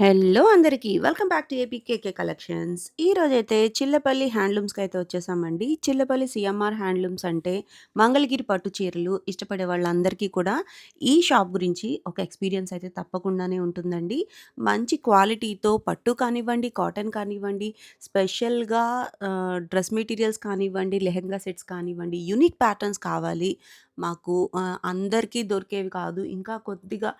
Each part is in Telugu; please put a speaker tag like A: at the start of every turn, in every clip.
A: హలో అందరికీ. Welcome back to APKK collections. ఈ రోజైతే చిల్లపల్లి హ్యాండ్లూమ్స్కి అయితే వచ్చేసామండి. చిల్లపల్లి సిఎంఆర్ హ్యాండ్లూమ్స్ అంటే మంగళగిరి పట్టు చీరలు ఇష్టపడే వాళ్ళందరికీ కూడా ఈ షాప్ గురించి ఒక ఎక్స్పీరియన్స్ అయితే తప్పకుండానే ఉంటుందండి. మంచి క్వాలిటీతో పట్టు కానివ్వండి కాటన్ కానివ్వండి స్పెషల్గా డ్రెస్ మెటీరియల్స్ కానివ్వండి లెహెంగా సెట్స్ కానివ్వండి యూనిక్ ప్యాటర్న్స్ కావాలి. మాకు అందరికీ దొరికేవి కాదు. ఇంకా కొద్దిగా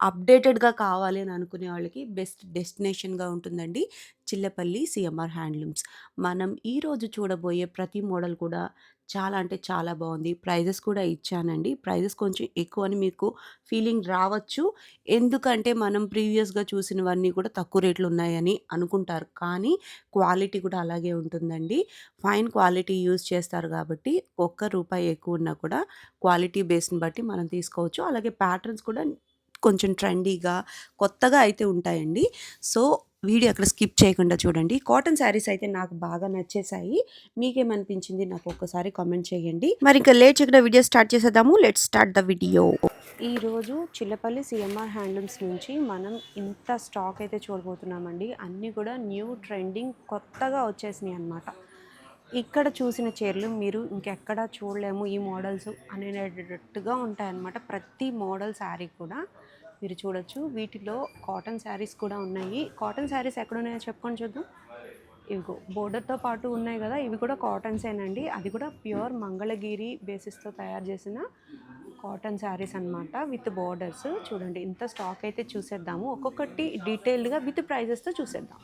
A: అప్‌డేటెడ్‌గా కావాలి అని అనుకునే వాళ్ళకి బెస్ట్ డెస్టినేషన్‌గా ఉంటుందండి చిల్లపల్లి సీఎంఆర్ హ్యాండ్లూమ్స్. మనం ఈరోజు చూడబోయే ప్రతి మోడల్ కూడా చాలా అంటే చాలా బాగుంది. ప్రైజెస్ కూడా ఇచ్చానండి. ప్రైజెస్ కొంచెం ఎక్కువ అని మీకు ఫీలింగ్ రావచ్చు. ఎందుకంటే మనం ప్రీవియస్‌గా చూసినవన్నీ కూడా తక్కువ రేట్లు ఉన్నాయని అనుకుంటారు. కానీ క్వాలిటీ కూడా అలాగే ఉంటుందండి. ఫైన్ క్వాలిటీ యూజ్ చేస్తారు కాబట్టి ఒక్క రూపాయి ఎక్కువ ఉన్నా కూడా క్వాలిటీ బేస్‌ని బట్టి మనం తీసుకోవచ్చు. అలాగే ప్యాటర్న్స్ కూడా కొంచెం ట్రెండీగా కొత్తగా అయితే ఉంటాయండి. సో వీడియో అక్కడ స్కిప్ చేయకుండా చూడండి. కాటన్ శారీస్ అయితే నాకు బాగా నచ్చేసాయి. మీకేమనిపించింది నాకు ఒక్కసారి కామెంట్ చేయండి. మరి ఇంకా లేట్ చేయకుండా వీడియో స్టార్ట్ చేసేద్దాము. Let start the video. ఈరోజు చిల్లపల్లి సీఎంఆర్ హ్యాండ్లూమ్స్ నుంచి మనం ఇంత స్టాక్ అయితే చూడబోతున్నామండి. అన్నీ కూడా న్యూ ట్రెండింగ్ కొత్తగా వచ్చేసినాయి అన్నమాట. ఇక్కడ చూసిన చీరలు మీరు ఇంకెక్కడ చూడలేము ఈ మోడల్స్ అనేటట్టుగా ఉంటాయన్నమాట. ప్రతి మోడల్ శారీ కూడా మీరు చూడొచ్చు. వీటిలో కాటన్ శారీస్ కూడా ఉన్నాయి. కాటన్ శారీస్ ఎక్కడున్నాయో చెప్పుకొని చూద్దాం. ఇవిగో బోర్డర్‌తో పాటు ఉన్నాయి కదా ఇవి కూడా కాటన్సేనండి. అది కూడా ప్యూర్ మంగళగిరి బేసిస్‌తో తయారు చేసిన కాటన్ శారీస్ అన్నమాట. With borders. చూడండి ఇంత స్టాక్ అయితే చూసేద్దాము. ఒక్కొక్కటి డీటెయిల్డ్‌గా విత్ ప్రైజెస్‌తో చూసేద్దాం.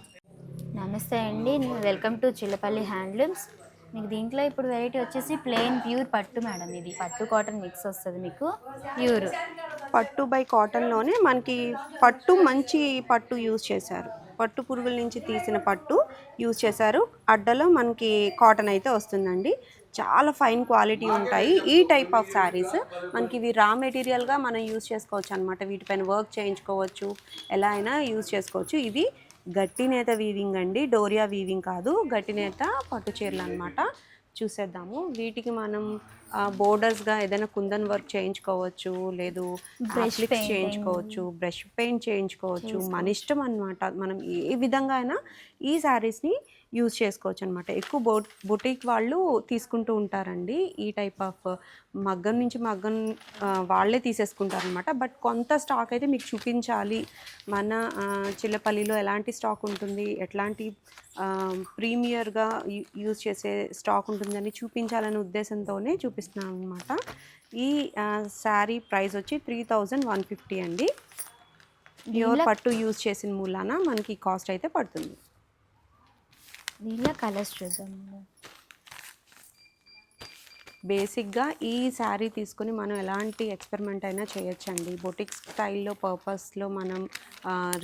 B: నమస్తే అండి వెల్కమ్ టు చిల్లపల్లి హ్యాండ్లూమ్స్ మీకు దీంట్లో ఇప్పుడు వెరైటీ వచ్చేసి ప్లెయిన్ ప్యూర్ పట్టు మేడం ఇది పట్టు కాటన్ మిక్స్ వస్తుంది మీకు ప్యూర్
A: పట్టు బై కాటన్‌లోనే మనకి పట్టు మంచి పట్టు యూజ్ చేశారు. పట్టు పురుగుల నుంచి తీసిన పట్టు యూజ్ చేశారు. అడ్డలో మనకి కాటన్ అయితే వస్తుందండి. చాలా ఫైన్ క్వాలిటీ ఉంటాయి. ఈ టైప్ ఆఫ్ శారీస్ మనకి ఇవి రా మెటీరియల్‌గా మనం యూజ్ చేసుకోవచ్చు అనమాట. వీటిపైన వర్క్ చేయించుకోవచ్చు. ఎలా అయినా యూజ్ చేసుకోవచ్చు. ఇది గట్టి నేత వీవింగ్ అండి. డోరియా వీవింగ్ కాదు. గట్టి నేత పట్టు చీరలు అనమాట. చూసేద్దాము. వీటికి మనం బోర్డర్స్‌గా ఏదైనా కుందన్ వర్క్ చేయించుకోవచ్చు. లేదు
B: painting.
A: చేయించుకోవచ్చు. బ్రష్ పెయింట్ చేయించుకోవచ్చు. మన ఇష్టం అనమాట. మనం ఏ విధంగా అయినా ఈ శారీస్‌ని యూజ్ చేసుకోవచ్చు అనమాట. ఎక్కువ బొ బొటిక్ వాళ్ళు తీసుకుంటూ ఉంటారండి. ఈ టైప్ ఆఫ్ మగ్గం నుంచి మగ్గం వాళ్ళే తీసేసుకుంటారనమాట. బట్ కొంత స్టాక్ అయితే మీకు చూపించాలి. మన చిల్లపల్లిలో ఎలాంటి స్టాక్ ఉంటుంది. ఎట్లాంటి ప్రీమియర్‌గా యూజ్ చేసే స్టాక్ ఉంటుందని చూపించాలనే ఉద్దేశంతోనే చూపిస్తున్నాను అనమాట. ఈ శారీ ప్రైస్ వచ్చి 3150 అండి. ప్యూర్ పట్టు యూజ్ చేసిన మూలాన మనకి కాస్ట్ అయితే పడుతుంది.
B: దీనిలో కలర్స్ చూద్దాం
A: బేసిక్‌గా ఈ శారీ తీసుకొని మనం ఎలాంటి ఎక్స్‌పెరిమెంట్ అయినా చేయొచ్చండి. బొటిక్ స్టైల్‌లో పర్పస్‌లో మనం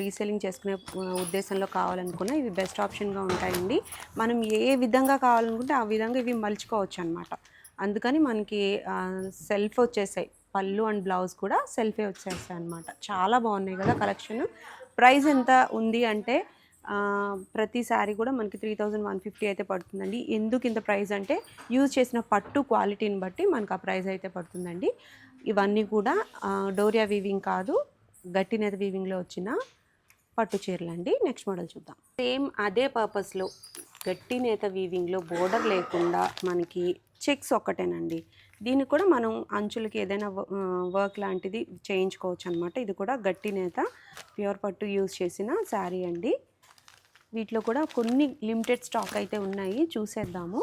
A: రీసెల్లింగ్ చేసుకునే ఉద్దేశంలో కావాలనుకున్న ఇవి బెస్ట్ ఆప్షన్‌గా ఉంటాయండి. మనం ఏ విధంగా కావాలనుకుంటే ఆ విధంగా ఇవి మలుచుకోవచ్చనమాట. అందుకని మనకి సెల్ఫ్ వచ్చేసాయి. పళ్ళు అండ్ బ్లౌజ్ కూడా సెల్ఫే వచ్చేస్తాయి అనమాట. చాలా బాగున్నాయి కదా కలెక్షన్. ప్రైస్ ఎంత ఉంది అంటే ప్రతి శారీ కూడా మనకి 3150 అయితే పడుతుందండి. ఎందుకు ఇంత ప్రైస్ అంటే యూజ్ చేసిన పట్టు క్వాలిటీని బట్టి మనకు ఆ ప్రైస్ అయితే పడుతుందండి. ఇవన్నీ కూడా డోరియా వీవింగ్ కాదు. గట్టి నేత వీవింగ్‌లో వచ్చిన పట్టు చీరలండి. నెక్స్ట్ మోడల్ చూద్దాం. సేమ్ అదే పర్పస్‌లో గట్టి నేత వీవింగ్‌లో బోర్డర్ లేకుండా మనకి చెక్స్ ఒక్కటేనండి. దీనికి కూడా మనం అంచులకి ఏదైనా వర్క్ లాంటిది చేయించుకోవచ్చు అనమాట. ఇది కూడా గట్టి నేత ప్యూర్ పట్టు యూజ్ చేసిన శారీ అండి. వీటిలో కూడా కొన్ని లిమిటెడ్ స్టాక్ అయితే ఉన్నాయి. చూసేద్దాము.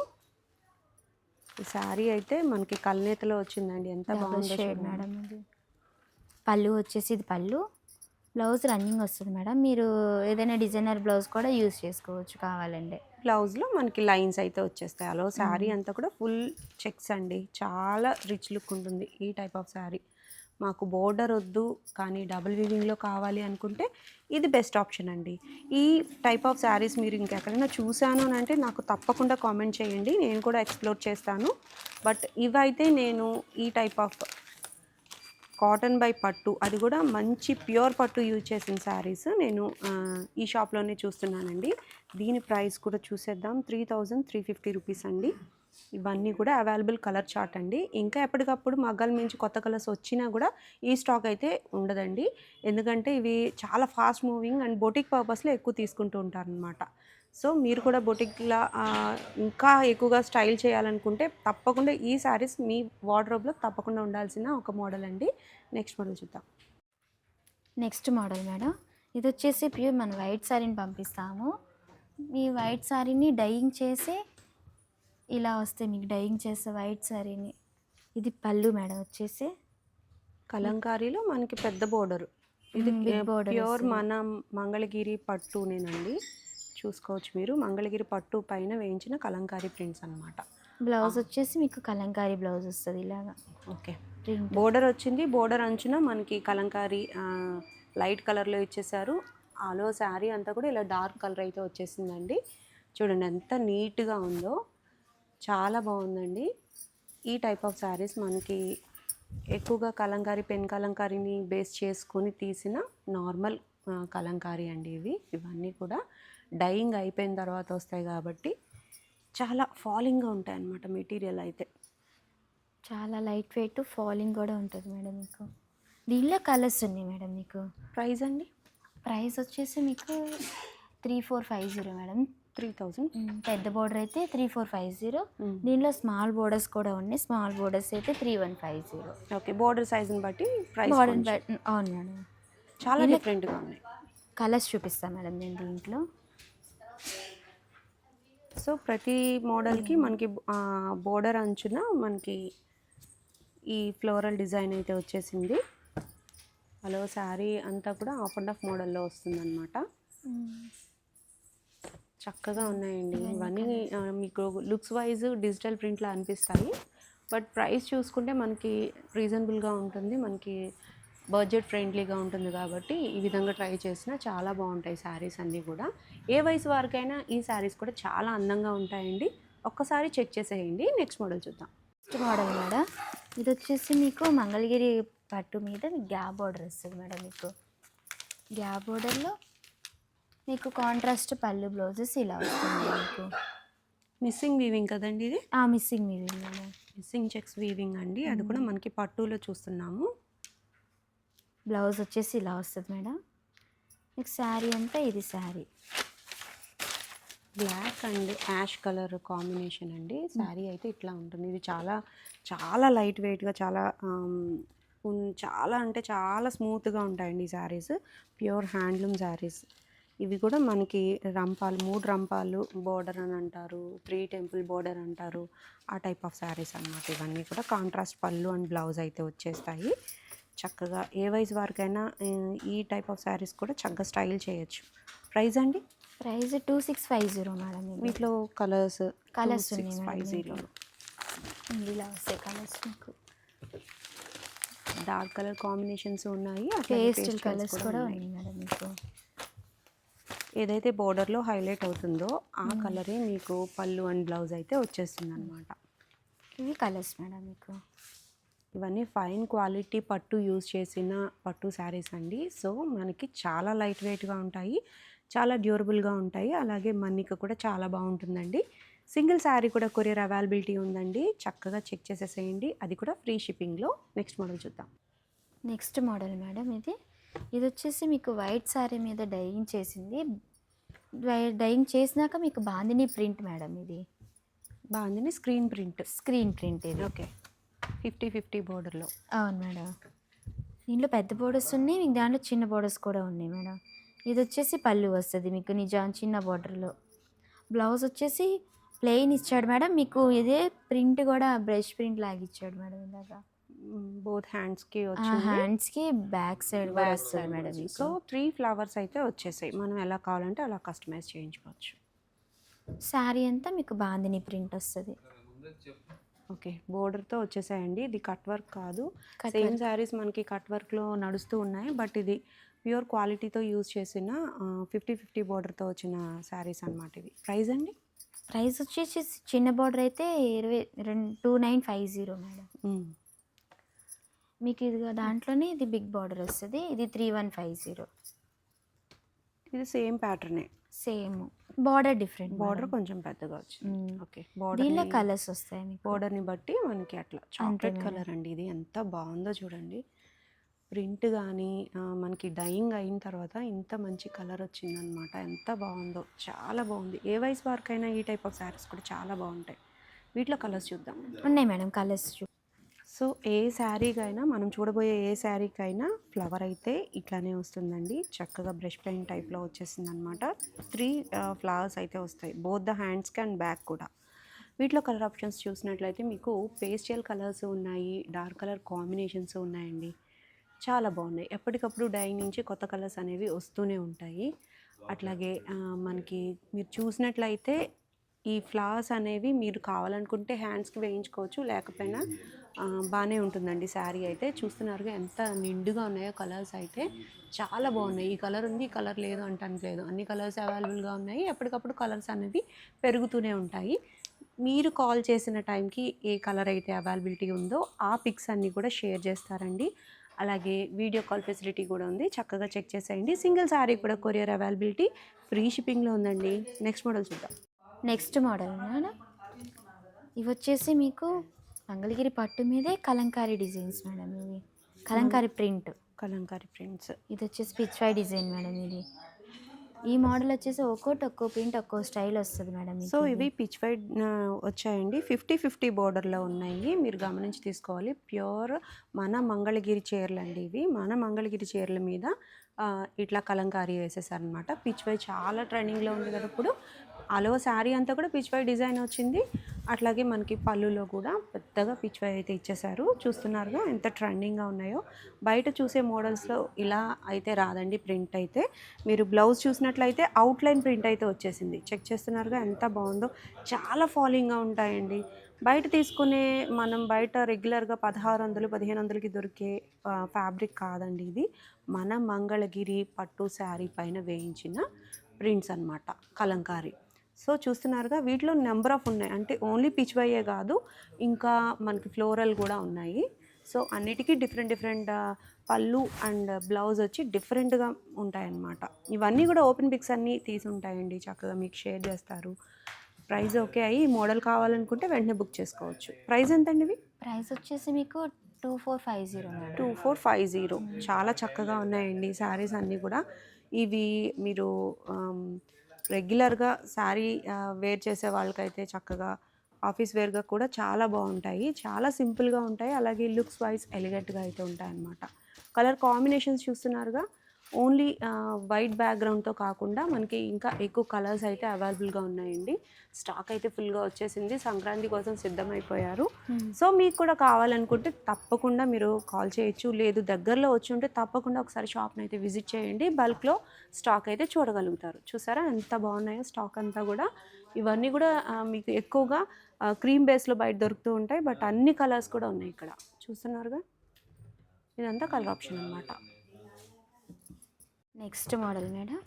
A: ఈ శారీ అయితే మనకి కల్నేతలో వచ్చిందండి. ఎంత బాగుందో.
B: మేడం పళ్ళు వచ్చేసి ఇది పళ్ళు బ్లౌజ్ రన్నింగ్ వస్తుంది మేడం మీరు ఏదైనా డిజైనర్ బ్లౌజ్ కూడా యూస్ చేసుకోవచ్చు కావాలంటే
A: బ్లౌజ్‌లో మనకి లైన్స్ అయితే వచ్చేస్తాయి. అలో శారీ
B: మ్మ్.
A: అంతా కూడా ఫుల్ చెక్స్ అండి. చాలా రిచ్ లుక్ ఉంటుంది ఈ టైప్ ఆఫ్ శారీ. మాకు బోర్డర్ వద్దు కానీ డబుల్ వీవింగ్‌లో కావాలి అనుకుంటే ఇది బెస్ట్ ఆప్షన్ అండి. ఈ టైప్ ఆఫ్ శారీస్ మీరు ఇంకెక్కడైనా చూశాను అని అంటే నాకు తప్పకుండా కామెంట్ చేయండి. నేను కూడా ఎక్స్‌ప్లోర్ చేస్తాను. బట్ ఇవైతే నేను ఈ టైప్ ఆఫ్ కాటన్ బై పట్టు అది కూడా మంచి ప్యూర్ పట్టు యూజ్ చేసిన శారీస్ నేను ఈ షాప్‌లోనే చూస్తున్నానండి. దీని ప్రైస్ కూడా చూసేద్దాం. 3350 రూపీస్ అండి. ఇవన్నీ కూడా అవైలబుల్ కలర్ చార్ట్ అండి. ఇంకా ఎప్పటికప్పుడు మగ్గాల మించి కొత్త కలర్స్ వచ్చినా కూడా ఈ స్టాక్ అయితే ఉండదండి. ఎందుకంటే ఇవి చాలా ఫాస్ట్ మూవింగ్ అండ్ బొటిక్ పర్పస్లో ఎక్కువ తీసుకుంటూ ఉంటారనమాట సో మీరు కూడా బొటిక్లా ఇంకా ఎక్కువగా స్టైల్ చేయాలనుకుంటే తప్పకుండా ఈ శారీస్ మీ వార్డ్రోబ్లో తప్పకుండా ఉండాల్సిన ఒక మోడల్ అండి. నెక్స్ట్ మోడల్ చూద్దాం.
B: Next model madam. ఇది వచ్చేసి ప్యూర్ మన వైట్ శారీని పంపిస్తాము. ఈ వైట్ శారీని డైయింగ్ చేసి ఇలా వస్తే మీకు డైయింగ్ చేస్తే వైట్ శారీని ఇది పళ్ళు మేడం వచ్చేసి.
A: కలంకారీలో మనకి పెద్ద బోర్డర్. ఇది ప్యూర్. మన మంగళగిరి పట్టునేనండి చూసుకోవచ్చు మీరు. మంగళగిరి పట్టు పైన వేయించిన కలంకారీ ప్రింట్స్ అన్నమాట.
B: బ్లౌజ్ వచ్చేసి మీకు కలంకారీ బ్లౌజ్ వస్తుంది ఇలాగా.
A: ఓకే. బోర్డర్ వచ్చింది. బోర్డర్ అంచున మనకి కలంకారీ లైట్ కలర్లో ఇచ్చేసారు ఆలో శారీ అంతా కూడా ఇలా డార్క్ కలర్ అయితే వచ్చేసిందండి. చూడండి ఎంత నీట్గా ఉందో. చాలా బాగుందండి. ఈ టైప్ ఆఫ్ శారీస్ మనకి ఎక్కువగా కలంకారీ పెన్ కలంకారీని బేస్ చేసుకొని తీసిన నార్మల్ కలంకారీ అండి ఇవి. ఇవన్నీ కూడా డైయింగ్ అయిపోయిన తర్వాత వస్తాయి కాబట్టి చాలా ఫాలింగ్గా ఉంటాయి అన్నమాట మెటీరియల్ అయితే.
B: చాలా లైట్ వెయిట్ ఫాలింగ్ కూడా ఉంటుంది మేడం మీకు. దీనిలో కలర్స్ ఉన్నాయి మేడం మీకు?
A: ప్రైస్ అండి?
B: ప్రైస్ వచ్చేసి మీకు three four five zero madam.
A: Three thousand.
B: పెద్ద బోర్డర్ అయితే త్రీ ఫోర్ ఫైవ్ జీరో. దీనిలో స్మాల్ బోర్డర్స్ కూడా ఉన్నాయి. స్మాల్ బోర్డర్స్ అయితే three one five zero.
A: Okay border సైజుని బట్టి ప్రైస్
B: అవును మేడం.
A: చాలా డిఫరెంట్గా ఉన్నాయి.
B: కలర్స్ చూపిస్తాను మేడం నేను దీంట్లో.
A: సో ప్రతి మోడల్కి మనకి బోర్డర్ అంచున మనకి ఈ ఫ్లోరల్ డిజైన్ అయితే వచ్చేసింది. హలో శారీ అంతా కూడా ఆఫ్ అండ్ ఆఫ్ మోడల్లో వస్తుందన్నమాట. చక్కగా ఉన్నాయండి. ఇవన్నీ మీకు లుక్స్ వైజ్ డిజిటల్ ప్రింట్లో అనిపిస్తాయి. బట్ ప్రైస్ చూసుకుంటే మనకి రీజనబుల్గా ఉంటుంది. మనకి బడ్జెట్ ఫ్రెండ్లీగా ఉంటుంది కాబట్టి ఈ విధంగా ట్రై చేసినా చాలా బాగుంటాయి శారీస్ అన్నీ కూడా. ఏ వయసు వారికైనా ఈ శారీస్ కూడా చాలా అందంగా ఉంటాయండి. ఒక్కసారి చెక్ చేసేయండి. నెక్స్ట్ మోడల్ చూద్దాం.
B: Next model madam. ఇది వచ్చేసి మీకు మంగళగిరి పట్టు మీద గ్యాప్ బోర్డర్ వస్తుంది మేడం మీకు. గ్యాప్ బోర్డర్లో మీకు కాంట్రాస్ట్ పళ్ళు బ్లౌజెస్ ఇలా వస్తుంది మీకు
A: మిస్సింగ్ వీవింగ్ కదండి ఇది?
B: ఆ missing madam
A: missing checks weaving అండి. అది కూడా మనకి పట్టులో చూస్తున్నాము.
B: బ్లౌజ్ వచ్చేసి ఇలా వస్తుంది మేడం. మీకు శారీ అంతా ఇది sari
A: black and ash colour combination అండి. శారీ అయితే ఇట్లా ఉంటుంది. ఇది చాలా చాలా లైట్ వెయిట్గా చాలా చాలా అంటే చాలా స్మూత్గా ఉంటాయండి ఈ శారీస్ ప్యూర్ హ్యాండ్లూమ్ శారీస్ ఇవి కూడా మనకి రంపాలు మూడు రంపాలు బోర్డర్ అని అంటారు త్రీ టెంపుల్ బోర్డర్ అంటారు ఆ టైప్ ఆఫ్ శారీస్ అన్నమాట. ఇవన్నీ కూడా కాంట్రాస్ట్ పళ్ళు అండ్ బ్లౌజ్ అయితే వచ్చేస్తాయి. చక్కగా ఏ వయసు వారికైనా ఈ టైప్ ఆఫ్ శారీస్ కూడా చక్కగా స్టైల్ చేయొచ్చు. ప్రైస్ అండి?
B: Price two six five zero madam
A: వీటిలో colours six
B: madam
A: five zero.
B: ఇలా వస్తాయి కలర్స్ మీకు.
A: డార్క్ కలర్ కాంబినేషన్స్ ఉన్నాయి
B: పేస్టల్ కలర్స్ కూడా ఉన్నాయి. మేడం మీకు.
A: ఏదైతే బోర్డర్లో హైలైట్ అవుతుందో ఆ కలరే మీకు పళ్ళు అండ్ బ్లౌజ్ అయితే వచ్చేస్తుంది అనమాట
B: ఇవి కలర్స్ మేడం మీకు?
A: ఇవన్నీ ఫైన్ క్వాలిటీ పట్టు యూజ్ చేసిన పట్టు శారీస్ అండి. సో మనకి చాలా లైట్ వెయిట్గా ఉంటాయి చాలా డ్యూరబుల్గా ఉంటాయి. అలాగే మన్నిక కూడా చాలా బాగుంటుందండి. సింగిల్ శారీ కూడా కొరియర్ అవైలబిలిటీ ఉందండి. చక్కగా చెక్ చేసేసేయండి. అది కూడా ఫ్రీ షిప్పింగ్లో. నెక్స్ట్ మోడల్ చూద్దాం.
B: నెక్స్ట్ మోడల్ మేడం ఇది. ఇది వచ్చేసి మీకు వైట్ శారీ మీద డైయింగ్ చేసింది. డై- డైయింగ్ చేసినాక మీకు బాందిని ప్రింట్ మేడం ఇది.
A: బాగుంది స్క్రీన్ ప్రింట్.
B: స్క్రీన్ ప్రింట్ ఇది.
A: ఓకే. ఫిఫ్టీ ఫిఫ్టీ బోర్డర్లో.
B: అవును మేడం. దీంట్లో పెద్ద బోర్డర్స్ ఉన్నాయి మీకు దాంట్లో చిన్న బోర్డర్స్ కూడా ఉన్నాయి మేడం. ఇది వచ్చేసి పళ్ళు వస్తుంది మీకు నిజం చిన్న బోర్డర్లో. బ్లౌజ్ వచ్చేసి ప్లెయిన్ ఇచ్చాడు మేడం. మీకు ఇదే ప్రింట్ కూడా బ్రష్ ప్రింట్ లాగా ఇచ్చాడు మేడం ఇలాగా
A: బోత్ హ్యాండ్స్కి
B: హ్యాండ్స్కి బ్యాక్ సైడ్ కూడా వస్తుంది మేడం
A: సో త్రీ ఫ్లవర్స్ అయితే వచ్చేసాయి. మనం ఎలా కావాలంటే అలా కస్టమైజ్ చేయించుకోవచ్చు.
B: శారీ అంతా మీకు బాందిని ప్రింట్ వస్తుంది.
A: ఓకే బోర్డర్తో వచ్చేసాయండి. ఇది కట్ వర్క్ కాదు. సేమ్. శారీస్ మనకి కట్ వర్క్లో నడుస్తూ ఉన్నాయి. బట్ ఇది ప్యూర్ క్వాలిటీతో యూజ్ చేసిన ఫిఫ్టీ ఫిఫ్టీ బోర్డర్తో వచ్చిన శారీస్ అన్నమాట ఇవి. ప్రైస్ అండి?
B: ప్రైస్ వచ్చేసి చిన్న బార్డర్ అయితే ఇరవై రెండు two nine five zero madam. మీకు ఇది దాంట్లోనే ఇది బిగ్ బార్డర్ వస్తుంది. ఇది త్రీ వన్ ఫైవ్ జీరో.
A: ఇది సేమ్ ప్యాటర్నే.
B: సేమ్. బార్డర్ డిఫరెంట్
A: బార్డర్ కొంచెం పెద్దగా వచ్చింది. ఓకే
B: దీనిలో కలర్స్ వస్తాయి మీకు.
A: బోర్డర్ని బట్టి మనకి అట్లా చాక్లెట్. కలర్ అండి ఇది. ఎంత బాగుందో చూడండి. ప్రింట్ కానీ మనకి డైయింగ్ అయిన తర్వాత ఇంత మంచి కలర్ వచ్చిందనమాట ఎంత బాగుందో. చాలా బాగుంది. ఏ వయసు వారికైనా ఈ టైప్ ఆఫ్ శారీస్ కూడా చాలా బాగుంటాయి. వీటిలో కలర్స్ చూద్దాం.
B: ఉన్నాయి మేడం కలర్స్
A: సో ఏ శారీకైనా మనం చూడబోయే ఏ శారీకైనా ఫ్లవర్ అయితే ఇట్లానే వస్తుందండి. చక్కగా బ్రష్ పెయింట్ టైప్లో వచ్చేసింది అనమాట త్రీ ఫ్లవర్స్ అయితే వస్తాయి. బోత్ ద హ్యాండ్స్కి అండ్ బ్యాక్ కూడా. వీటిలో కలర్ ఆప్షన్స్ చూసినట్లయితే మీకు పేస్టల్ కలర్స్ ఉన్నాయి డార్క్ కలర్ కాంబినేషన్స్ ఉన్నాయండి. చాలా బాగున్నాయి. ఎప్పటికప్పుడు డై నుంచి కొత్త కలర్స్ అనేవి వస్తూనే ఉంటాయి. అట్లాగే మనకి మీరు చూసినట్లయితే ఈ ఫ్లవర్స్ అనేవి మీరు కావాలనుకుంటే హ్యాండ్స్కి వేయించుకోవచ్చు లేకపోయినా బాగానే ఉంటుందండి శారీ అయితే. చూస్తున్నారుగా ఎంత నిండుగా ఉన్నాయో కలర్స్ అయితే. చాలా బాగున్నాయి. ఈ కలర్ ఉంది ఈ కలర్ లేదు అంటానికి లేదు. అన్ని కలర్స్ అవైలబుల్గా ఉన్నాయి. ఎప్పటికప్పుడు కలర్స్ అనేవి పెరుగుతూనే ఉంటాయి. మీరు కాల్ చేసిన టైంకి ఏ కలర్ అయితే అవైలబిలిటీ ఉందో ఆ పిక్స్ అన్నీ కూడా షేర్ చేస్తారండి. అలాగే వీడియో కాల్ ఫెసిలిటీ కూడా ఉంది. చక్కగా చెక్ చేసేయండి. సింగిల్ శారీ కూడా కొరియర్ అవైలబిలిటీ ఫ్రీ షిప్పింగ్లో ఉందండి. నెక్స్ట్ మోడల్ చూద్దాం.
B: నెక్స్ట్ మోడల్ మేడం ఇవి వచ్చేసి మీకు మంగళగిరి పట్టు మీదే కలంకారీ డిజైన్స్ మేడం ఇవి. కలంకారీ ప్రింట్.
A: కలంకారీ ప్రింట్స్.
B: ఇది వచ్చేసి పిచ్వై డిజైన్ మేడం ఇది. ఈ మోడల్ వచ్చేసి ఒక్కోటి ఒక్కో ప్రింట్ ఒక్కో స్టైల్ వస్తుంది మేడం
A: సో. ఇవి పిచ్ వైడ్ వచ్చాయండి. ఫిఫ్టీ ఫిఫ్టీ బోర్డర్లో ఉన్నాయి. మీరు గమనించి తీసుకోవాలి. ప్యూర్ మన మంగళగిరి చీరలు అండి ఇవి. మన మంగళగిరి చీరల మీద ఇట్లా కలంకారీ వేసేసారనమాట పిచ్ వై చాలా ట్రెండింగ్లో ఉంది కదా ఇప్పుడు. అలో శారీ అంతా కూడా పిచ్ వై డిజైన్ వచ్చింది. అట్లాగే మనకి పళ్ళులో కూడా పెద్దగా పిచ్ వై అయితే ఇచ్చేశారు. చూస్తున్నారుగా ఎంత ట్రెండింగ్గా ఉన్నాయో. బయట చూసే మోడల్స్లో ఇలా అయితే రాదండి ప్రింట్ అయితే. మీరు బ్లౌజ్ చూసినట్లయితే అవుట్లైన్ ప్రింట్ అయితే వచ్చేసింది. చెక్ చేస్తున్నారుగా ఎంత బాగుందో. చాలా ఫాలోయింగ్గా ఉంటాయండి. బయట తీసుకునే మనం బయట రెగ్యులర్గా పదహారు వందలు పదిహేను వందలకి దొరికే ఫ్యాబ్రిక్ కాదండి ఇది. మన మంగళగిరి పట్టు శారీ పైన వేయించిన ప్రింట్స్ అన్నమాట. కలంకారీ. సో చూస్తున్నారుగా వీటిలో నెంబర్ ఆఫ్ ఉన్నాయి. అంటే ఓన్లీ పిచ్ వైయే కాదు ఇంకా మనకి ఫ్లోరల్ కూడా ఉన్నాయి. సో అన్నిటికీ డిఫరెంట్ డిఫరెంట్ పళ్ళు అండ్ బ్లౌజ్ వచ్చి డిఫరెంట్గా ఉంటాయన్నమాట. ఇవన్నీ కూడా ఓపెన్ పిక్స్ అన్నీ తీసి ఉంటాయండి చక్కగా మీకు షేర్ చేస్తారు. ప్రైస్ ఓకే అయ్యి మోడల్ కావాలనుకుంటే వెంటనే బుక్ చేసుకోవచ్చు. ప్రైస్ ఎంతండి ఇవి?
B: ప్రైస్ వచ్చేసి మీకు two four five zero
A: two four five zero చాలా చక్కగా ఉన్నాయండి శారీస్ అన్నీ కూడా. ఇవి మీరు రెగ్యులర్గా శారీ వేర్ చేసే వాళ్ళకైతే చక్కగా ఆఫీస్ వేర్గా కూడా చాలా బాగుంటాయి. చాలా సింపుల్గా ఉంటాయి. అలాగే లుక్స్ వైజ్ ఎలిగెంట్గా అయితే ఉంటాయి అన్నమాట కలర్ కాంబినేషన్స్ చూస్తున్నారుగా? ఓన్లీ వైట్ బ్యాక్గ్రౌండ్తో కాకుండా మనకి ఇంకా ఎక్కువ కలర్స్ అయితే అవైలబుల్గా ఉన్నాయండి. స్టాక్ అయితే ఫుల్గా వచ్చేసింది. సంక్రాంతి కోసం సిద్ధమైపోయారు. సో మీకు కూడా కావాలనుకుంటే తప్పకుండా మీరు కాల్ చేయొచ్చు. లేదు దగ్గరలో వచ్చి ఉంటే తప్పకుండా ఒకసారి షాప్ని అయితే విజిట్ చేయండి. బల్క్లో స్టాక్ అయితే చూడగలుగుతారు. చూసారా? ఎంత బాగున్నాయో స్టాక్ అంతా కూడా. ఇవన్నీ కూడా మీకు ఎక్కువగా క్రీమ్ బేస్లో బయట దొరుకుతూ ఉంటాయి. బట్ అన్ని కలర్స్ కూడా ఉన్నాయి ఇక్కడ. చూస్తున్నారుగా? ఇదంతా కలర్ ఆప్షన్ అనమాట
B: నెక్స్ట్ మోడల్ మేడం.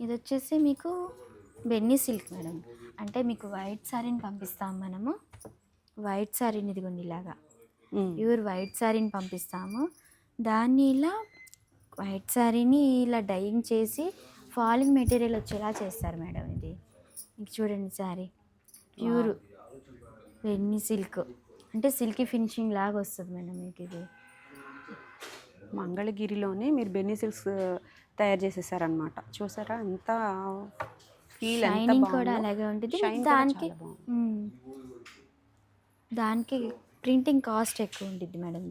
B: ఇది వచ్చేసి మీకు బెన్నీ సిల్క్ మేడం. అంటే మీకు వైట్ శారీని పంపిస్తాం మనము. వైట్ శారీని ఇదిగోండి ఇలాగా. ప్యూర్ వైట్ శారీని పంపిస్తాము. దాన్ని ఇలా వైట్ శారీని ఇలా డైయింగ్ చేసి ఫాలింగ్ మెటీరియల్ వచ్చేలా చేస్తారు మేడం ఇది. మీకు చూడండి శారీ ప్యూర్ వెన్నీ సిల్క్. అంటే సిల్కీ ఫినిషింగ్ లాగా వస్తుంది మేడం మీకు ఇది.
A: మంగళగిరిలోనే మీరు బెన్నీ సిల్క్స్ తయారు చేసేసారనమాట చూసారా? ఎంత ఫీల్
B: షైనింగ్ కూడా. అలాగే ఉంటుంది దానికి. దానికి ప్రింటింగ్ కాస్ట్ ఎక్కువ ఉంటుంది మేడం.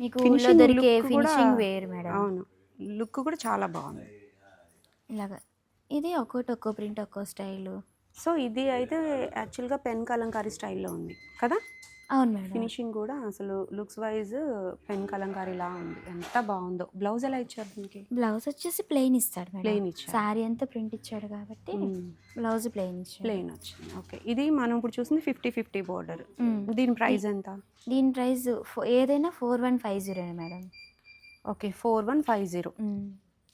B: మీకు ఊళ్ళో దొరికే ఫినిషింగ్ వేరు మేడం
A: అవును. లుక్ కూడా చాలా బాగుంది.
B: ఇలాగా. ఇది ఒక్కోటి ఒక్కో ప్రింట్ ఒక్కో స్టైల్
A: సో ఇది అయితే యాక్చువల్గా పెన్ కలంకారీ స్టైల్లో ఉంది. కదా?
B: అవును మేడం.
A: ఫినిషింగ్ కూడా అసలు లుక్స్ వైజ్ పెన్ కలంకారీ లా ఉంది. ఎంత బాగుందో. బ్లౌజ్ ఎలా ఇచ్చారు దీనికి?
B: బ్లౌజ్ వచ్చేసి ప్లెయిన్ ఇస్తాడు
A: ప్లెయిన్ ఇచ్చారు.
B: శారీ అంతా ప్రింట్ ఇచ్చాడు కాబట్టి బ్లౌజ్ ప్లెయిన్ ఇచ్చాడు.
A: ప్లెయిన్ వచ్చింది. ఓకే. ఇది మనం ఇప్పుడు చూసింది ఫిఫ్టీ ఫిఫ్టీ బోర్డర్. దీని ప్రైస్ ఎంత?
B: దీని ప్రైస్ ఏదైనా four one five zero madam.
A: Okay. Four one five zero.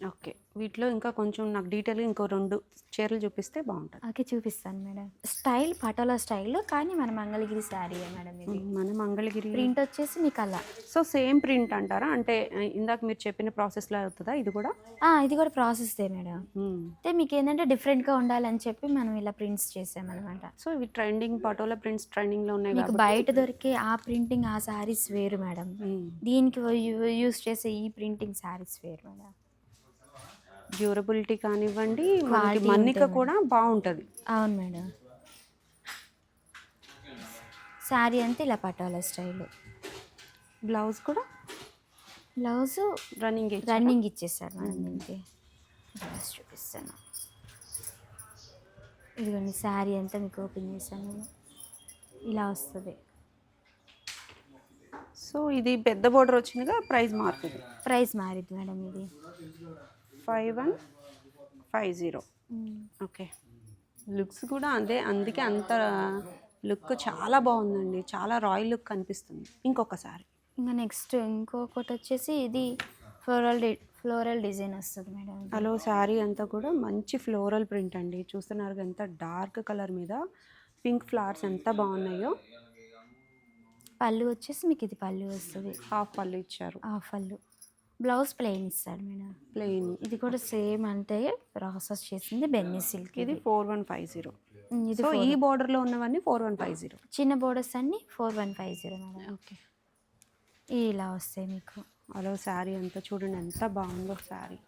A: Okay. వీటిలో ఇంకా కొంచెం నాకు డీటెయిల్గా ఇంకో రెండు చీరలు చూపిస్తే బాగుంటుంది.
B: ఓకే చూపిస్తాను మేడం. స్టైల్ పటోలా స్టైల్ కానీ మన మంగళగిరి శారీ మేడం ఇది?
A: మన మంగళగిరి
B: ప్రింట్ వచ్చేసి మీకు అలా
A: సో సేమ్ ప్రింట్ అంటారా? అంటే ఇందాక మీరు చెప్పిన ప్రాసెస్లో అవుతుందా? ఇది కూడా?
B: ఇది కూడా ప్రాసెస్దే మేడం. అయితే మీకు ఏంటంటే డిఫరెంట్గా ఉండాలని చెప్పి మనం ఇలా ప్రింట్స్ చేసామన్నమాట.
A: సో ఇవి ట్రెండింగ్ పటోలా ప్రింట్స్ ట్రెండింగ్లో ఉన్నాయి
B: మీకు బయట దొరికే ఆ ప్రింటింగ్ ఆ శారీస్ వేరు మేడం. దీనికి యూస్ చేసే ఈ ప్రింటింగ్ శారీస్ వేరు మేడం.
A: డ్యూరబిలిటీ కానివ్వండి మనకి మన్నిక కూడా బాగుంటుంది.
B: అవును మేడం. శారీ అంతా ఇలా పట్టాలి స్టైల్.
A: బ్లౌజ్ కూడా?
B: బ్లౌజ్
A: రన్నింగ్
B: రన్నింగ్ ఇచ్చేసాడు మేడం దీనికి. బ్లౌజ్ చూపిస్తాను. ఇదిగోండి శారీ అంతా మీకు ఓపెన్ చేశాను. ఇలా వస్తుంది.
A: సో ఇది పెద్ద బోర్డర్ వచ్చిందిగా ప్రైస్ మారుతుంది.
B: ప్రైస్ మారిద్ది మేడం ఇది.
A: Five one five zero. Okay. Looks కూడా అదే అందుకే అంత లుక్ చాలా బాగుందండి. చాలా రాయల్ లుక్ కనిపిస్తుంది ఇంకొకసారి.
B: ఇంకా నెక్స్ట్ ఇంకొకటి వచ్చేసి ఇది ఫ్లోరల్ డి ఫ్లోరల్ డిజైన్ వస్తుంది మేడం.
A: హలో శారీ అంతా కూడా మంచి ఫ్లోరల్ ప్రింట్ అండి. చూస్తున్నారు ఎంత డార్క్ కలర్ మీద. పింక్ ఫ్లవర్స్ ఎంత బాగున్నాయో.
B: పళ్ళు వచ్చేసి మీకు ఇది పళ్ళు వస్తుంది.
A: హాఫ్ పళ్ళు ఇచ్చారు.
B: హాఫ్ పళ్ళు. బ్లౌజ్ ప్లెయిన్ ఇస్తాడు మేడం.
A: ప్లెయిన్.
B: ఇది కూడా సేమ్ అంటే ప్రాసెస్ చేసింది బెన్నీ సిల్క్
A: ఇది ఫోర్ వన్ ఫైవ్ జీరో.
B: ఇది
A: సో ఈ border లో ఉన్నవన్నీ ఫోర్ వన్ ఫైవ్ జీరో.
B: చిన్న బోర్డర్స్ అన్ని four one five zero madam.
A: Okay.
B: ఇలా వస్తాయి మీకు.
A: హలో శారీ అంతా చూడండి ఎంత బాగుందో శారీ.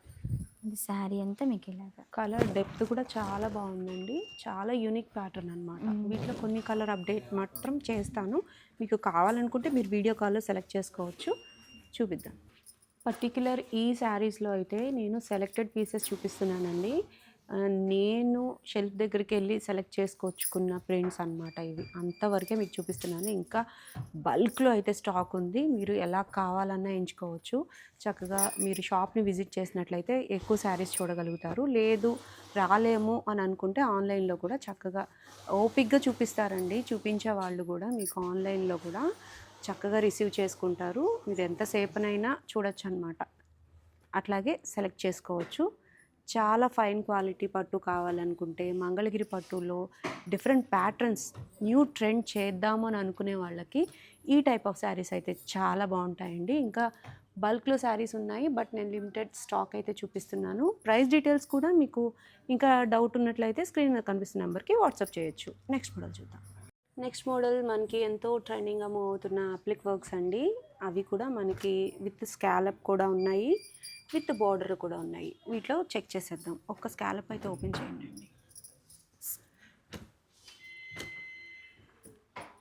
B: ఇది శారీ అంతా మీకు ఇలాగా.
A: కలర్ డెప్త్ కూడా చాలా బాగుందండి. చాలా యూనిక్ ప్యాటర్న్ అనమాట వీటిలో కొన్ని కలర్ అప్డేట్ మాత్రం చేస్తాను. మీకు కావాలనుకుంటే మీరు వీడియో కాల్లో సెలెక్ట్ చేసుకోవచ్చు. చూపిద్దాం. పర్టిక్యులర్ ఈ శారీస్లో అయితే నేను సెలెక్టెడ్ పీసెస్ చూపిస్తున్నానండి. నేను షెల్ఫ్ దగ్గరికి వెళ్ళి సెలెక్ట్ చేసుకొచ్చుకున్న ప్రింట్స్ అనమాట ఇవి. అంతవరకే మీకు చూపిస్తున్నాను. ఇంకా బల్క్లో అయితే స్టాక్ ఉంది. మీరు ఎలా కావాలన్నా ఎంచుకోవచ్చు. చక్కగా మీరు షాప్ని విజిట్ చేసినట్లయితే ఎక్కువ శారీస్ చూడగలుగుతారు. లేదు రాలేము అని అనుకుంటే ఆన్లైన్లో కూడా చక్కగా ఓపిక్గా చూపిస్తారండి. చూపించే వాళ్ళు కూడా మీకు ఆన్లైన్లో కూడా చక్కగా రిసీవ్ చేసుకుంటారు. మీరు ఎంతసేపునైనా చూడొచ్చు అనమాట అట్లాగే సెలెక్ట్ చేసుకోవచ్చు. చాలా ఫైన్ క్వాలిటీ పట్టు కావాలనుకుంటే మంగళగిరి పట్టులో డిఫరెంట్ ప్యాటర్న్స్ న్యూ ట్రెండ్ చేద్దాము అని అనుకునే వాళ్ళకి ఈ టైప్ ఆఫ్ శారీస్ అయితే చాలా బాగుంటాయండి. ఇంకా బల్క్లో శారీస్ ఉన్నాయి బట్ నేను లిమిటెడ్ స్టాక్ అయితే చూపిస్తున్నాను. ప్రైస్ డీటెయిల్స్ కూడా మీకు ఇంకా డౌట్ ఉన్నట్లయితే స్క్రీన్ మీద కనిపిస్తున్న నెంబర్కి వాట్సాప్ చేయొచ్చు. నెక్స్ట్ మోడల్ చూద్దాం. నెక్స్ట్ మోడల్ మనకి ఎంతో ట్రెండింగ్గా మూవ్ అవుతున్న అప్లిక్ వర్క్స్ అండి. అవి కూడా మనకి విత్ స్కాలప్ కూడా ఉన్నాయి. విత్ బార్డర్ కూడా ఉన్నాయి. వీటిలో చెక్ చేసేద్దాం. ఒక్క స్కాలప్ అయితే ఓపెన్ చేయండి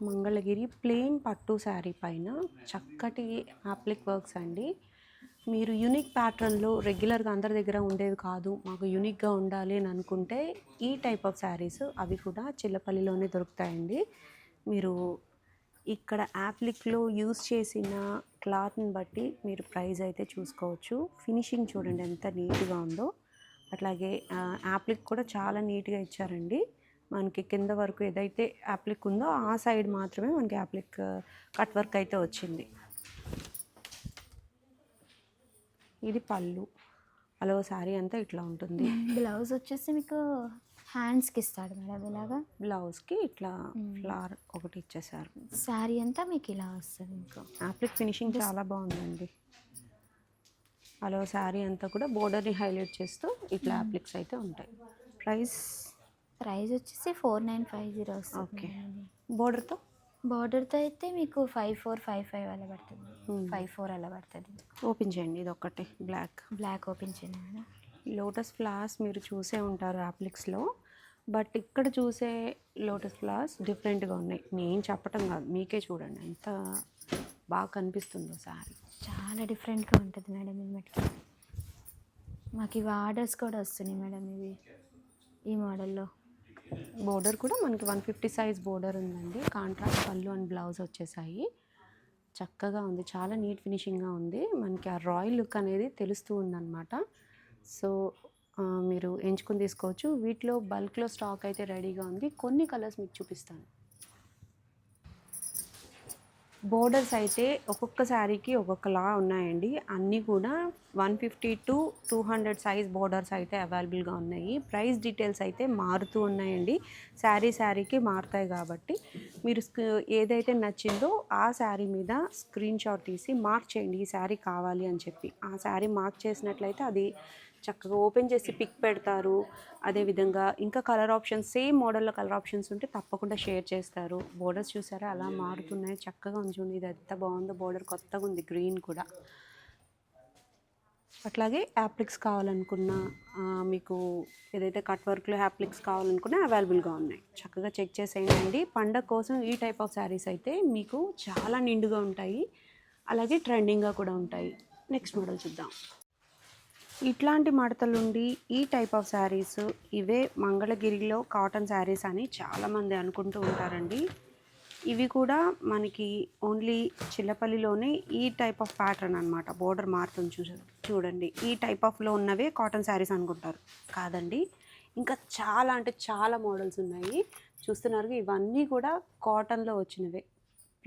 A: మంగళగిరి ప్లెయిన్ పట్టు శారీ పైన చక్కటి అప్లిక్ వర్క్స్ అండి. మీరు యూనిక్ ప్యాటర్న్లో రెగ్యులర్గా అందరి దగ్గర ఉండేవి కాదు మాకు యూనిక్గా ఉండాలి అని అనుకుంటే ఈ టైప్ ఆఫ్ శారీస్ అవి కూడా చిల్లపల్లిలోనే దొరుకుతాయండి. మీరు ఇక్కడ యాప్లిక్లో యూస్ చేసిన క్లాత్ని బట్టి మీరు ప్రైస్ అయితే చూసుకోవచ్చు. ఫినిషింగ్ చూడండి ఎంత నీట్గా ఉందో. అట్లాగే యాప్లిక్ కూడా చాలా నీట్గా ఇచ్చారండి. మనకి కింద వరకు ఏదైతే యాప్లిక్ ఉందో ఆ సైడ్ మాత్రమే మనకి యాప్లిక్ కట్ వర్క్ అయితే వచ్చింది. ఇది పళ్ళు. అలో శారీ అంతా ఇట్లా ఉంటుంది.
B: బ్లౌజ్ వచ్చేసి మీకు హ్యాండ్స్కి ఇస్తాడు మేడం ఇలాగా?
A: బ్లౌజ్కి ఇట్లా ఫ్లవర్ ఒకటి ఇచ్చేసారు
B: శారీ అంతా మీకు ఇలా వస్తుంది మీకు
A: యాప్లిక్ ఫినిషింగ్ చాలా బాగుందండి. అలో శారీ అంతా కూడా బోర్డర్ని హైలైట్ చేస్తూ ఇట్లా యాప్లిక్స్ అయితే ఉంటాయి. ప్రైస్
B: ప్రైస్ వచ్చేసి four nine five zero
A: okay. బోర్డర్తో
B: బార్డర్తో అయితే మీకు ఫైవ్ ఫోర్ ఫైవ్ ఫైవ్ అలా పడుతుంది. ఫైవ్ ఫోర్ అలా పడుతుంది.
A: ఓపెన్ చేయండి ఇది ఒక్కటే బ్లాక్.
B: బ్లాక్ ఓపెన్ చేయండి మేడం.
A: లోటస్ ఫ్లవర్స్ మీరు చూసే ఉంటారు యాప్లిక్స్లో బట్ ఇక్కడ చూసే లోటస్ ఫ్లవర్స్ డిఫరెంట్గా ఉన్నాయి. నేను చెప్పటం కాదు మీకే చూడండి. ఎంత బాగా కనిపిస్తుందో శారీ.
B: చాలా డిఫరెంట్గా ఉంటుంది మేడం ఇది మటుకు. మాకు ఇవి ఆర్డర్స్ కూడా వస్తున్నాయి మేడం ఇవి ఈ మోడల్లో.
A: బోర్డర్ కూడా మనకి వన్ ఫిఫ్టీ సైజ్ బోర్డర్ ఉందండి. కాంట్రాస్ట్ పళ్ళు అండ్ బ్లౌజ్ వచ్చేసాయి. చక్కగా ఉంది. చాలా నీట్ ఫినిషింగ్గా ఉంది. మనకి ఆ రాయల్ లుక్ అనేది తెలుస్తూ ఉందన్నమాట. సో మీరు ఎంచుకుని తీసుకోవచ్చు. వీటిలో బల్క్లో స్టాక్ అయితే రెడీగా ఉంది. కొన్ని కలర్స్ మీకు చూపిస్తాను. బోర్డర్స్ అయితే ఒక్కొక్క శారీకి ఒక్కొక్కలా ఉన్నాయండి. అన్నీ కూడా one fifty to two hundred size borders అయితే అవైలబుల్గా ఉన్నాయి. ప్రైస్ డీటెయిల్స్ అయితే మారుతూ ఉన్నాయండి. శారీ శారీకి మారుతాయి కాబట్టి. మీరు ఏదైతే నచ్చిందో ఆ శారీ మీద స్క్రీన్ షాట్ తీసి మార్క్ చేయండి. ఈ శారీ కావాలి అని చెప్పి. ఆ శారీ మార్క్ చేసినట్లయితే అది చక్కగా ఓపెన్ చేసి పిక్ పెడతారు. అదేవిధంగా ఇంకా కలర్ ఆప్షన్స్ సేమ్ మోడల్లో కలర్ ఆప్షన్స్ ఉంటే తప్పకుండా షేర్ చేస్తారు. బోర్డర్స్ చూసారా? అలా మారుతున్నాయి. చక్కగా ఉంచండి ఇది ఎంత బాగుందో. బోర్డర్ కొత్తగా ఉంది. గ్రీన్ కూడా. అట్లాగే యాప్లిక్స్ కావాలనుకున్నా మీకు ఏదైతే కట్ వర్క్లో యాప్లిక్స్ కావాలనుకున్నా అవైలబుల్గా ఉన్నాయి. చక్కగా చెక్ చేసేయండి. పండగ కోసం ఈ టైప్ ఆఫ్ శారీస్ అయితే మీకు చాలా నిండుగా ఉంటాయి. అలాగే ట్రెండింగ్గా కూడా ఉంటాయి. నెక్స్ట్ మోడల్ చూద్దాం. ఇట్లాంటి మడతలుండి ఈ టైప్ ఆఫ్ శారీస్ ఇవే మంగళగిరిలో కాటన్ శారీస్ అని చాలామంది అనుకుంటూ ఉంటారండి. ఇవి కూడా మనకి ఓన్లీ చిల్లపల్లిలోనే ఈ టైప్ ఆఫ్ ప్యాటర్న్ అనమాట బోర్డర్ మారుతుంది చూ చూడండి. ఈ టైప్ ఆఫ్లో ఉన్నవే కాటన్ శారీస్ అనుకుంటారు. కాదండి. ఇంకా చాలా అంటే చాలా మోడల్స్ ఉన్నాయి. చూస్తున్నారు ఇవన్నీ కూడా కాటన్లో వచ్చినవే.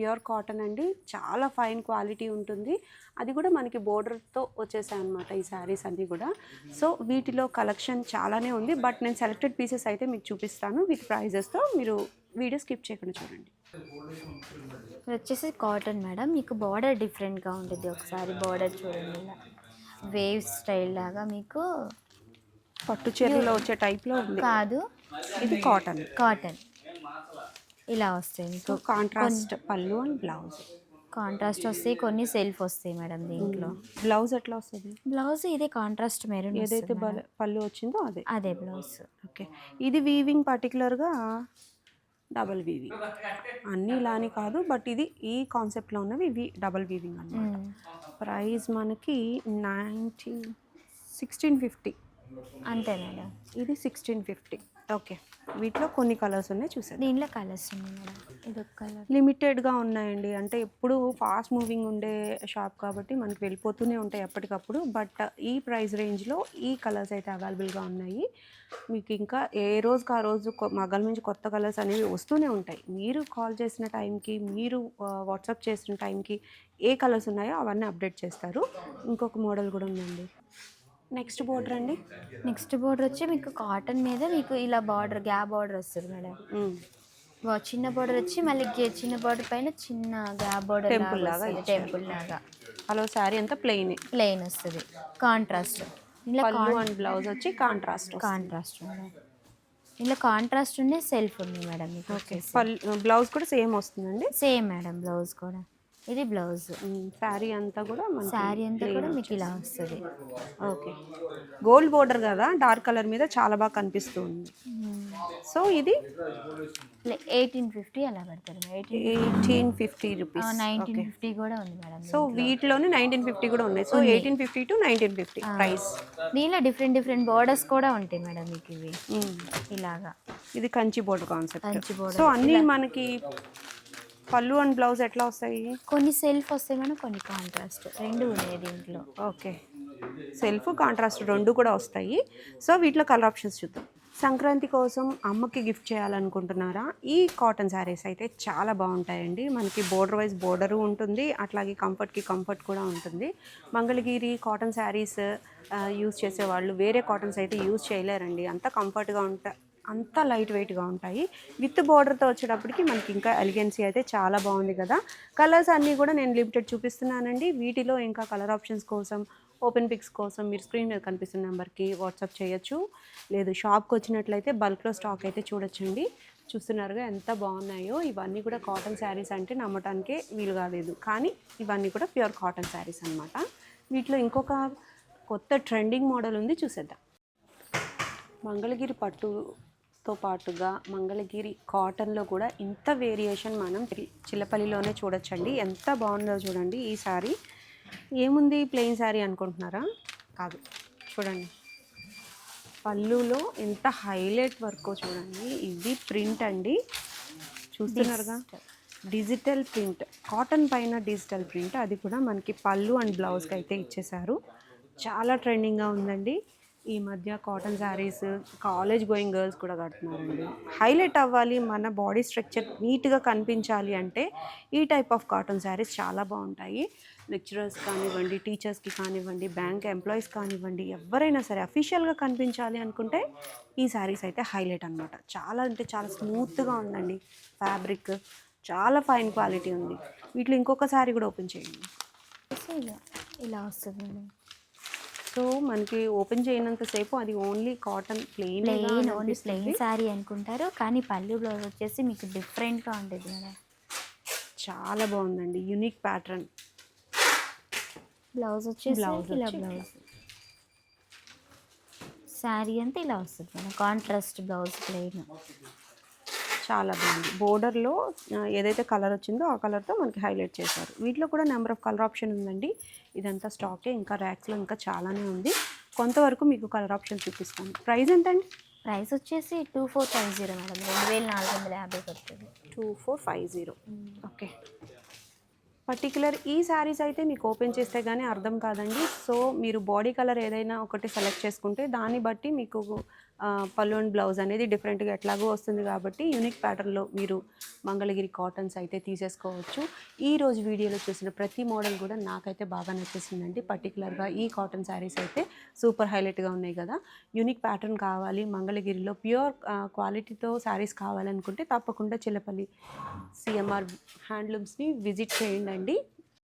A: ప్యూర్ కాటన్ అండి. చాలా ఫైన్ క్వాలిటీ ఉంటుంది. అది కూడా మనకి బోర్డర్తో వచ్చేసాయి అనమాట ఈ శారీస్ అన్నీ కూడా. సో వీటిలో కలెక్షన్ చాలానే ఉంది. బట్ నేను సెలెక్టెడ్ పీసెస్ అయితే మీకు చూపిస్తాను. విత్ ప్రైజెస్తో మీరు వీడియో స్కిప్ చేయకుండా చూడండి.
B: ఇది వచ్చేసి కాటన్ మేడం. మీకు బార్డర్ డిఫరెంట్గా ఉంటుంది. ఒకసారి బార్డర్ చూడండి. ఇలా వేవ్ స్టైల్ లాగా మీకు
A: పట్టు చీరలో వచ్చే టైప్లో ఉంది.
B: కాదు.
A: ఇది కాటన్.
B: కాటన్. ఇలా వస్తాయి మీకు.
A: కాంట్రాస్ట్ పళ్ళు అండ్ బ్లౌజ్.
B: కాంట్రాస్ట్ వస్తాయి కొన్ని సెల్ఫ్ వస్తాయి మేడం దీంట్లో.
A: బ్లౌజ్ ఎట్లా వస్తుంది?
B: బ్లౌజ్ ఇదే కాంట్రాస్ట్ మెరూన్
A: ఏదైతే పళ్ళు వచ్చిందో అదే.
B: అదే బ్లౌజ్.
A: ఓకే. ఇది వీవింగ్ పర్టికులర్గా డబల్ వీవింగ్ అన్నీ ఇలానే కాదు బట్ ఇది ఈ కాన్సెప్ట్లో ఉన్నవి ఇవి డబల్ వీవింగ్ అన్నమాట. ప్రైస్ మనకి నైన్టీన్ సిక్స్టీన్ ఫిఫ్టీ
B: అంతే మేడం.
A: ఇది సిక్స్టీన్ ఫిఫ్టీ ఓకే. వీటిలో కొన్ని కలర్స్ ఉన్నాయి చూసాను
B: దీంట్లో కలర్స్ ఉన్నాయి మేడం. ఇది ఒక కలర్
A: లిమిటెడ్గా ఉన్నాయండి. అంటే ఎప్పుడు ఫాస్ట్ మూవింగ్ ఉండే షాప్ కాబట్టి మనకి వెళ్ళిపోతూనే ఉంటాయి ఎప్పటికప్పుడు. బట్ ఈ ప్రైస్ రేంజ్లో ఈ కలర్స్ అయితే అవైలబుల్గా ఉన్నాయి. మీకు ఇంకా ఏ రోజుకి ఆ రోజు మగల నుంచి కొత్త కలర్స్ అనేవి వస్తూనే ఉంటాయి. మీరు కాల్ చేసిన టైంకి మీరు వాట్సాప్ చేసిన టైంకి ఏ కలర్స్ ఉన్నాయో అవన్నీ అప్డేట్ చేస్తారు. ఇంకొక మోడల్ కూడా ఉందండి. నెక్స్ట్ బోర్డర్ అండి?
B: నెక్స్ట్ బార్డర్ వచ్చి మీకు కాటన్ మీద మీకు ఇలా బార్డర్ గ్యాప్ బార్డర్ వస్తుంది మేడం. చిన్న బార్డర్ వచ్చి మళ్ళీ చిన్న బార్డర్ పైన చిన్న గ్యాప్ బార్డర్
A: Temple లాగా
B: టెంపుల్ లాగా.
A: హలో శారీ అంతా ప్లెయిన్
B: ప్లెయిన్ వస్తుంది. కాంట్రాస్ట్ ఇలా
A: అండ్ బ్లౌజ్ వచ్చి కాంట్రాస్ట్
B: కాంట్రాస్ట్ ఇలా కాంట్రాస్ట్ ఉన్నాయి సెల్ఫ్ ఉంది మేడం మీకు
A: పళ్ళు బ్లౌజ్ కూడా సేమ్ వస్తుందండి?
B: సేమ్ మేడం బ్లౌజ్ కూడా. ఇది బ్లౌజ్.
A: శారీ అంతా కూడా
B: శారీ అంతా కూడా మీకు ఇలా వస్తుంది.
A: ఓకే. గోల్డ్ బోర్డర్ కదా డార్క్ కలర్ మీద చాలా బాగా కనిపిస్తుంది. సో ఇది
B: ఎయిటీన్ ఫిఫ్టీ అలా పెడతారు eighteen
A: fifty rupees
B: nineteen fifty కూడా ఉంది మేడం
A: సో వీటిలోనే నైన్టీన్ ఫిఫ్టీ కూడా ఉన్నాయి. So eighteen fifty to nineteen fifty price
B: దీనిలో డిఫరెంట్ డిఫరెంట్ బోర్డర్స్ కూడా ఉంటాయి మేడం మీకు ఇవి. ఇలాగా.
A: ఇది Kanchi border concept
B: Kanchi border.
A: So అన్నీ మనకి పళ్ళు అండ్ బ్లౌజ్ ఎట్లా వస్తాయి?
B: కొన్ని సెల్ఫ్ వస్తాయి మేడం కొన్ని కాంట్రాస్ట్ రెండు ఉన్నాయి దీంట్లో.
A: ఓకే. సెల్ఫ్ కాంట్రాస్ట్ రెండు కూడా వస్తాయి. సో వీటిలో కలర్ ఆప్షన్స్ చూద్దాం. సంక్రాంతి కోసం అమ్మకి గిఫ్ట్ చేయాలనుకుంటున్నారా? ఈ కాటన్ శారీస్ అయితే చాలా బాగుంటాయండి. మనకి బోర్డర్ వైజ్ బోర్డరు ఉంటుంది. అట్లాగే కంఫర్ట్కి కంఫర్ట్ కూడా ఉంటుంది. మంగళగిరి కాటన్ శారీస్ యూజ్ చేసేవాళ్ళు వేరే కాటన్స్ అయితే యూజ్ చేయలేరండి. అంత కంఫర్ట్గా ఉంటా అంతా లైట్ వెయిట్గా ఉంటాయి. విత్ బార్డర్తో వచ్చేటప్పటికి మనకి ఇంకా ఎలిగెన్సీ అయితే చాలా బాగుంది కదా. కలర్స్ అన్నీ కూడా నేను లిమిటెడ్ చూపిస్తున్నానండి. వీటిలో ఇంకా కలర్ ఆప్షన్స్ కోసం ఓపెన్ పిక్స్ కోసం మీరు స్క్రీన్ మీద కనిపిస్తున్న నెంబర్కి వాట్సాప్ చేయొచ్చు. లేదు షాప్కి వచ్చినట్లయితే బల్క్లో స్టాక్ అయితే చూడొచ్చండి. చూస్తున్నారుగా ఎంత బాగున్నాయో. ఇవన్నీ కూడా కాటన్ శారీస్ అంటే నమ్మటానికే వీలు కాలేదు. కానీ ఇవన్నీ కూడా ప్యూర్ కాటన్ శారీస్ అన్నమాట. వీటిలో ఇంకొక కొత్త ట్రెండింగ్ మోడల్ ఉంది. చూసేద్దాం. మంగళగిరి పట్టు పట్టుతో పాటుగా మంగళగిరి కాటన్లో కూడా ఇంత వేరియేషన్ మనం చిల్లపల్లిలోనే చూడొచ్చండి. ఎంత బాగుందో చూడండి ఈ శారీ ఏముంది ప్లెయిన్ శారీ అనుకుంటున్నారా? కాదు. చూడండి. పళ్ళులో ఎంత హైలైట్ వర్క్ చూడండి. ఇది ప్రింట్ అండి. చూస్తున్నారుగా? Digital print. కాటన్ పైన డిజిటల్ ప్రింట్. అది కూడా మనకి పళ్ళు అండ్ బ్లౌజ్కి అయితే ఇచ్చేసారు చాలా ట్రెండింగ్గా ఉందండి. ఈ మధ్య cotton saris college going girls కూడా కడుతున్నారండి. హైలైట్ అవ్వాలి మన బాడీ స్ట్రక్చర్ నీట్గా కనిపించాలి అంటే ఈ టైప్ ఆఫ్ కాటన్ శారీస్ చాలా బాగుంటాయి. లెక్చరర్స్ కానివ్వండి టీచర్స్కి కానివ్వండి బ్యాంక్ ఎంప్లాయీస్ కానివ్వండి ఎవరైనా సరే అఫీషియల్గా కనిపించాలి అనుకుంటే ఈ శారీస్ అయితే హైలైట్ అనమాట చాలా అంటే చాలా స్మూత్గా ఉందండి. ఫ్యాబ్రిక్ చాలా ఫైన్ క్వాలిటీ ఉంది. వీటిలో ఇంకొక శారీ కూడా ఓపెన్ చేయండి.
B: ఇలా వస్తుంది
A: సో మనకి ఓపెన్ చేయనంతసేపు అది only cotton plain
B: plain only plain sari అనుకుంటారు. కానీ పళ్ళు బ్లౌజ్ వచ్చేసి మీకు డిఫరెంట్గా ఉంటుంది మేడం
A: చాలా బాగుందండి. యూనిక్ ప్యాటర్న్
B: బ్లౌజ్ వచ్చేసి
A: Blouse
B: ఇలా బ్లౌజ్ శారీ అంతా ఇలా వస్తుంది. మేడం కాంట్రాస్ట్ బ్లౌజ్ ప్లెయిన్
A: చాలా బాగుంది. బోర్డర్లో ఏదైతే కలర్ వచ్చిందో ఆ కలర్తో మనకి హైలైట్ చేశారు. వీటిలో కూడా నెంబర్ ఆఫ్ కలర్ ఆప్షన్ ఉందండి. ఇదంతా స్టాకే ఇంకా ర్యాక్స్లో ఇంకా చాలానే ఉంది. కొంతవరకు మీకు కలర్ ఆప్షన్ చూపిస్తాను. ప్రైస్ ఎంత అండి
B: ప్రైస్ వచ్చేసి two four five zero madam. రెండు వేల నాలుగు వందల యాభై పడుతుంది.
A: Two four five zero. Okay. Particular ఈ శారీస్ అయితే మీకు ఓపెన్ చేస్తే కానీ అర్థం కాదండి. సో మీరు బాడీ కలర్ ఏదైనా ఒకటి సెలెక్ట్ చేసుకుంటే దాన్ని బట్టి మీకు పళ్ళు అండ్ బ్లౌజ్ అనేది డిఫరెంట్గా ఎట్లాగో వస్తుంది కాబట్టి యూనిక్ ప్యాటర్న్లో మీరు మంగళగిరి కాటన్స్ అయితే తీసేసుకోవచ్చు. ఈ రోజు వీడియోలో చూసిన ప్రతి మోడల్ కూడా నాకైతే బాగా నచ్చేసిందండి. పర్టికులర్గా ఈ కాటన్ శారీస్ అయితే సూపర్ హైలైట్గా ఉన్నాయి కదా. యూనిక్ ప్యాటర్న్ కావాలి మంగళగిరిలో ప్యూర్ క్వాలిటీతో శారీస్ కావాలనుకుంటే తప్పకుండా చిల్లపల్లి సిఎంఆర్ హ్యాండ్లూమ్స్ని విజిట్ చేయండి